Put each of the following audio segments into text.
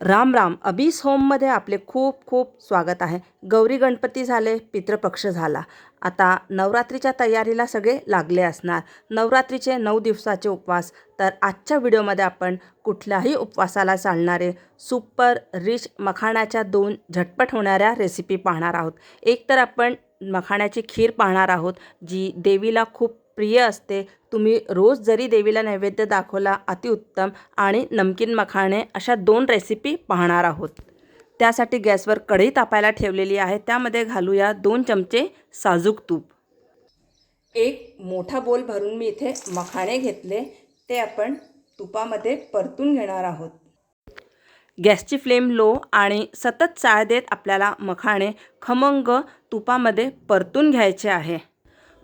राम राम अबीस होममध्ये आपले खूप खूप स्वागत आहे. गौरी गणपती झाले पितृपक्ष झाला. आता नवरात्रीच्या तयारीला सगळे लागले असणार. नवरात्रीचे नऊ दिवसाचे उपवास. तर आजच्या व्हिडिओमध्ये आपण कुठल्याही उपवासाला चालणारे सुपर रिच मखाण्याच्या दोन झटपट होणाऱ्या रेसिपी पाहणार आहोत. एक तर आपण मखाण्याची खीर पाहणार आहोत जी देवीला खूप प्रिय असते. तुम्ही रोज जरी देवीला नैवेद्य दाखवला अतिउत्तम आणि नमकीन मखाणे अशा दोन रेसिपी पाहणार आहोत. त्यासाठी गॅसवर कढई तापायला ठेवलेली आहे. त्यामध्ये घालूया दोन चमचे साजूक तूप. एक मोठा बोल भरून मी इथे मखाणे घेतले. ते आपण तुपामध्ये परतून घेणार आहोत. गॅसची फ्लेम लो आणि सतत चाळ देत आपल्याला मखाणे खमंग तुपामध्ये परतून घ्यायचे आहे.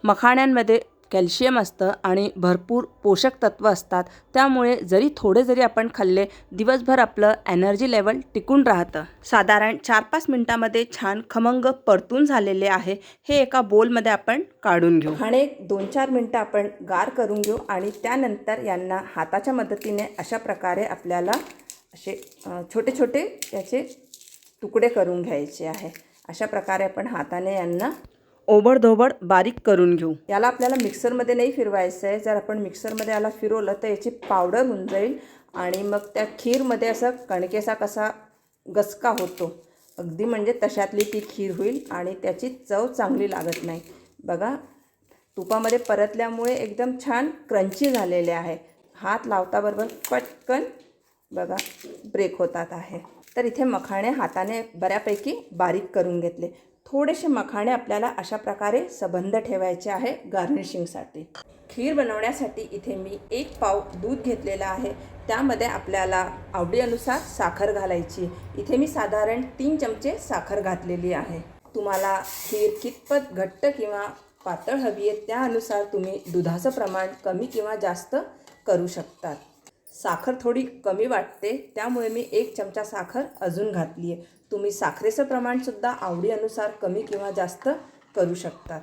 मखाण्यांमध्ये कॅल्शियम असतं आणि भरपूर पोषक तत्त्व असतात. त्यामुळे जरी थोडे जरी आपण खाल्ले दिवसभर आपलं एनर्जी लेवल टिकून राहतं. साधारण चार पाच मिनटामध्ये छान खमंग परतून झालेले आहे. हे एका बोलमध्ये आपण काढून घेऊ. आणि दोन चार मिनटं आपण गार करून घेऊ आणि त्यानंतर यांना हाताच्या मदतीने अशा प्रकारे आपल्याला असे छोटे छोटे याचे तुकडे करून घ्यायचे आहे. अशा प्रकारे आपण हाताने यांना ओबडधोबड बारीक करून घेऊ. याला आपल्याला मिक्सरमध्ये नाही फिरवायचं आहे. जर आपण मिक्सरमध्ये याला फिरवलं तर याची पावडर होऊन जाईल आणि मग त्या खीरमध्ये असं कणकेसा कसा गसका होतो अगदी म्हणजे तशातली ती खीर होईल आणि त्याची चव चांगली लागत नाही. बघा तुपामध्ये परतल्यामुळे एकदम छान क्रंची झालेले आहे. हात लावताबरोबर पटकन बघा ब्रेक होतात आहे. तर इथे मखाणे हाताने बऱ्यापैकी बारीक करून घेतले. थोडेसे मखाणे आपल्याला अशा प्रकारे सबंध ठेवायचे आहे गार्निशिंगसाठी. खीर बनवण्यासाठी इथे मी एक पाव दूध घेतलेला आहे. त्यामध्ये आपल्याला आवडीनुसार साखर घालायची. इथे मी साधारण तीन चमचे साखर घातलेली आहे. तुम्हाला खीर कितपत घट्ट किंवा पातळ हवी आहे त्यानुसार तुम्ही दुधाचं प्रमाण कमी किंवा जास्त करू शकतात. साखर थोडी कमी वाटते त्यामुळे मी एक चमचा साखर अजून घातली आहे. तुम्ही साखरेचं प्रमाणसुद्धा आवडीनुसार कमी किंवा जास्त करू शकतात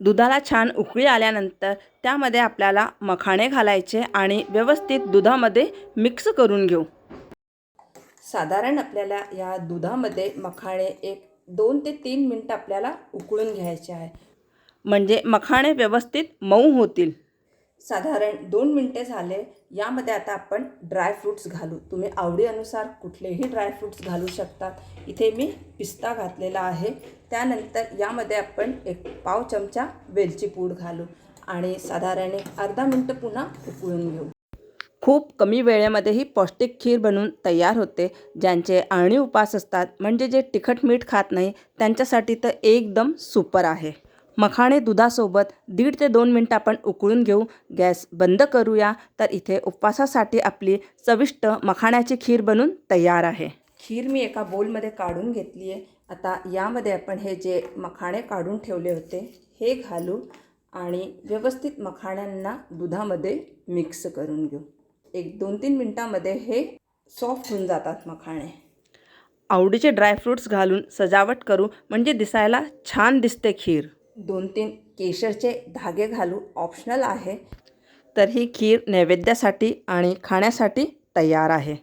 दुधाला छान उकळी आल्यानंतर त्यामध्ये आपल्याला मखाणे घालायचे आणि व्यवस्थित दुधामध्ये मिक्स करून घेऊ. साधारण आपल्याला या दुधामध्ये मखाणे एक दोन ते तीन मिनटं आपल्याला उकळून घ्यायचे आहे. म्हणजे मखाणे व्यवस्थित मऊ होतील. साधारण दोन मिनटे झाले यामध्ये आता आपण ड्रायफ्रूट्स घालू. तुम्ही आवडीनुसार कुठलेही ड्रायफ्रूट्स घालू शकतात. इथे मी पिस्ता घातलेला आहे. त्यानंतर यामध्ये आपण एक पाव चमचा वेलची पूड घालू. आणि साधारण एक अर्धा मिनटं पुन्हा उकळून घेऊ. खूप कमी वेळेमध्ये ही पौष्टिक खीर बनवून तयार होते. ज्यांचे आळणी उपास असतात म्हणजे जे तिखट मीठ खात नाही त्यांच्यासाठी तर एकदम सुपर आहे. मखाणे दुधासोबत दीड ते दोन मिनटं आपण उकळून घेऊ. गॅस बंद करूया. तर इथे उपवासासाठी आपली चविष्ट मखाण्याची खीर बनून तयार आहे. खीर मी एका बोलमध्ये काढून घेतली आहे. आता यामध्ये आपण हे जे मखाणे काढून ठेवले होते हे घालू आणि व्यवस्थित मखाण्यांना दुधामध्ये मिक्स करून घेऊ. एक दोन तीन मिनटामध्ये हे सॉफ्ट होऊन जातात मखाणे. आवडीचे ड्रायफ्रूट्स घालून सजावट करू. म्हणजे दिसायला छान दिसते खीर. दोन तीन केशरचे धागे घालू ऑप्शनल आहे. तर ही खीर नैवेद्यासाठी आणि खाण्यासाठी तयार आहे.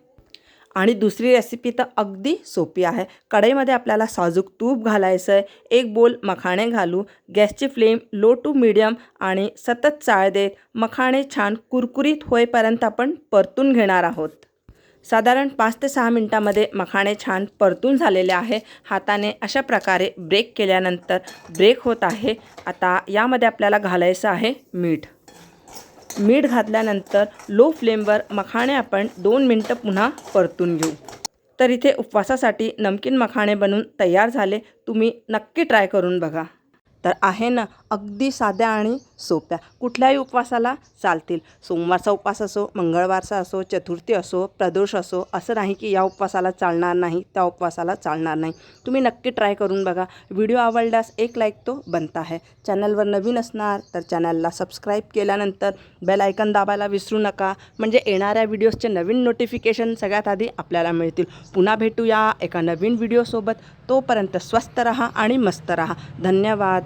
आणि दुसरी रेसिपी तर अगदी सोपी आहे. कढईमध्ये आपल्याला साजूक तूप घालायचं आहे एक बोल मखाणे घालू गॅसची फ्लेम लो टू मिडियम आणि सतत चाळ देत मखाणे छान कुरकुरीत होईपर्यंत आपण परतून घेणार आहोत. साधारण पाच ते सहा मिनटामध्ये मखाणे छान परतून झालेले आहे. हाताने अशा प्रकारे ब्रेक केल्यानंतर ब्रेक होत आहे. आता यामध्ये आपल्याला घालायचं आहे मीठ. मीठ घातल्यानंतर लो फ्लेमवर मखाणे आपण दोन मिनटं पुन्हा परतून घेऊ. तर इथे उपवासासाठी नमकीन मखाणे बनवून तयार झाले. तुम्ही नक्की ट्राय करून बघा. तर आहे ना अगदी साध्या आणि सोप्या. कुठल्याही उपवासाला चालतील. सोमवारचा उपवास असो मंगळवारचा असो चतुर्थी असो प्रदोष असो असं नाही की या उपवासाला चालणार नाही त्या उपवासाला चालणार नाही. तुम्ही नक्की ट्राय करून बघा. व्हिडिओ आवडल्यास एक लाईक तो बनता आहे. चॅनलवर नवीन असणार तर चॅनलला सबस्क्राईब केल्यानंतर बेल आयकन दाबायला विसरू नका. म्हणजे येणाऱ्या व्हिडिओजचे नवीन नोटिफिकेशन सगळ्यात आधी आपल्याला मिळतील. पुन्हा भेटूया एका नवीन व्हिडिओसोबत. तोपर्यंत स्वस्त रहा आणि मस्त रहा. धन्यवाद.